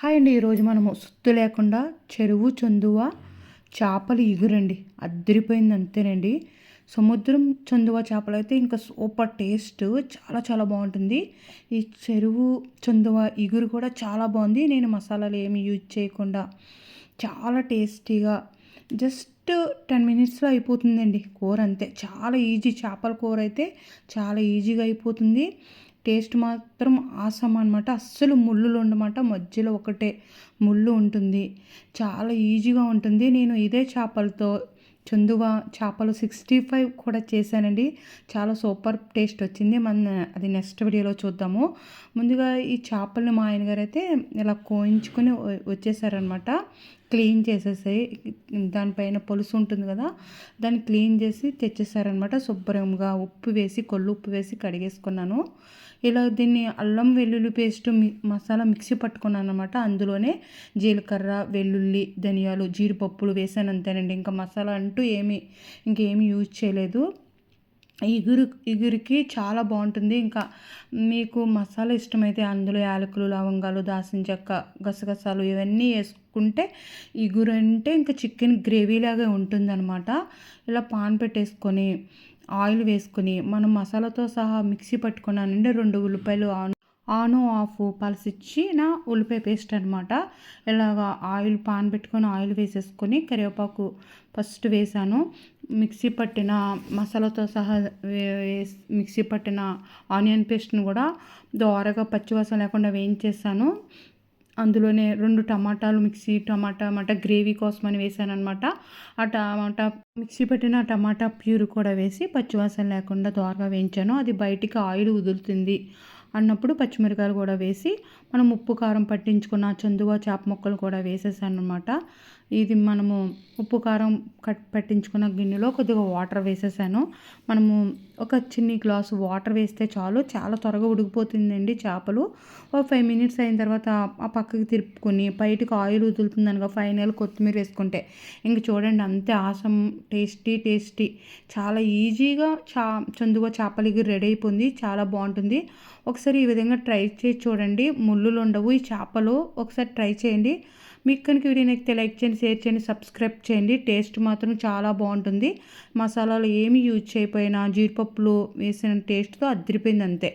Hi అండి. ఈరోజు మనము సుత్తు లేకుండా చెరువు చందువ చేపలు ఇగురండి. అద్దరిపోయింది అంతేనండి. సముద్రం చందువ చేపలు అయితే ఇంకా సూపర్ టేస్ట్ చాలా చాలా బాగుంటుంది. ఈ చెరువు చందువ ఇగురు కూడా చాలా బాగుంది. నేను మసాలాలు ఏమి యూజ్ చేయకుండా చాలా టేస్టీగా జస్ట్ టెన్ మినిట్స్లో అయిపోతుందండి కూర అంతే. చాలా ఈజీ చేపల కూర అయితే చాలా ఈజీగా అయిపోతుంది. టేస్ట్ మాత్రం ఆసం అనమాట అస్సలు ముళ్ళులు ఉండమాట మధ్యలో ఒకటే ముళ్ళు ఉంటుంది. చాలా ఈజీగా ఉంటుంది. నేను ఇదే చేపలతో చందువ చేపలు సిక్స్టీ ఫైవ్ కూడా చేశానండి. చాలా సూపర్ టేస్ట్ వచ్చింది. మన అది నెక్స్ట్ వీడియోలో చూద్దాము. ముందుగా ఈ చేపలను మా ఆయన గారు అయితే ఇలా కోయించుకొని వచ్చేసారనమాట క్లీన్ చేసేసాయి దానిపైన పొలుసు ఉంటుంది కదా దాన్ని క్లీన్ చేసి తెచ్చేసారనమాట. శుభ్రంగా ఉప్పు వేసి కొల్లు ఉప్పు వేసి కడిగేసుకున్నాను. ఇలా దీన్ని అల్లం వెల్లుల్లి పేస్ట్ మసాలా మిక్సీ పట్టుకున్నాను అనమాట అందులోనే జీలకర్ర వెల్లుల్లి ధనియాలు జీడిపప్పులు వేసాను అంతేనండి. ఇంకా మసాలా అంటూ ఏమీ ఇంకేమీ యూజ్ చేయలేదు. ఇగురు ఇగురికి చాలా బాగుంటుంది. ఇంకా మీకు మసాలా ఇష్టమైతే అందులో యాలకులు లవంగాలు దాసిన చెక్క గసగసాలు ఇవన్నీ వేసుకుంటే ఇగురు అంటే ఇంకా చికెన్ గ్రేవీ లాగా ఉంటుందన్నమాట. ఇలా పాన్ పెట్టేసుకొని ఆయిల్ వేసుకొని మనం మసాలాతో సహా మిక్సీ పట్టుకున్నానండి రెండు ఉల్లిపాయలు ఆను ఆఫ్ పలసిచ్చి నా ఉల్లిపాయ పేస్ట్ అనమాట ఇలాగ ఆయిల్ పాన్ పెట్టుకొని ఆయిల్ వేసేసుకొని కరివేపాకు ఫస్ట్ వేసాను. మిక్సీ పట్టిన మసాలాతో సహా మిక్సీ పట్టిన ఆనియన్ పేస్ట్ని కూడా దోరగా పచ్చివాసన లేకుండా వేయించేసాను. అందులోనే రెండు టమాటాలు మిక్సీ టమాటా మాట గ్రేవీ కోసమని వేసాను అనమాట ఆ టమాటా మిక్సీ పెట్టిన టమాటా ప్యూర్ కూడా వేసి పచ్చివాసన లేకుండా దోరగా వేయించాను. అది బయటికి ఆయిల్ వదులుతుంది. అన్నప్పుడు పచ్చిమిరకాయలు కూడా వేసి మనం ఉప్పు కారం పట్టించుకున్న చందుగా చేప ముక్కలు కూడా వేసేసాను అనమాట ఇది మనము ఉప్పు కారం కట్ పట్టించుకున్న గిన్నెలో కొద్దిగా వాటర్ వేసేసాను. మనము ఒక చిన్ని గ్లాసు వాటర్ వేస్తే చాలు. చాలా త్వరగా ఉడికిపోతుందండి చేపలు. ఒక ఫైవ్ మినిట్స్ అయిన తర్వాత ఆ పక్కకి తిరుపుకొని బయటకు ఆయిల్ వదులుతుంది అనగా ఫైనల్ కొత్తిమీర వేసుకుంటే ఇంక చూడండి అంతే ఆసం టేస్టీ టేస్టీ. చాలా ఈజీగా చా చందుగా చేపలకి రెడీ అయిపోయింది. చాలా బాగుంటుంది. ఒకసారి ఈ విధంగా ట్రై చేసి చూడండి. ముళ్ళులు ఉండవు ఈ చేపలు ఒకసారి ట్రై చేయండి. మీకు కనుక వీడియో నచ్చితే లైక్ చేయండి షేర్ చేయండి సబ్స్క్రైబ్ చేయండి. టేస్ట్ మాత్రం చాలా బాగుంటుంది. మసాలాలు ఏమి యూజ్ చేయకపోయినా జీడిపప్పులు వేసిన టేస్ట్తో అదిరిపోయింది అంతే.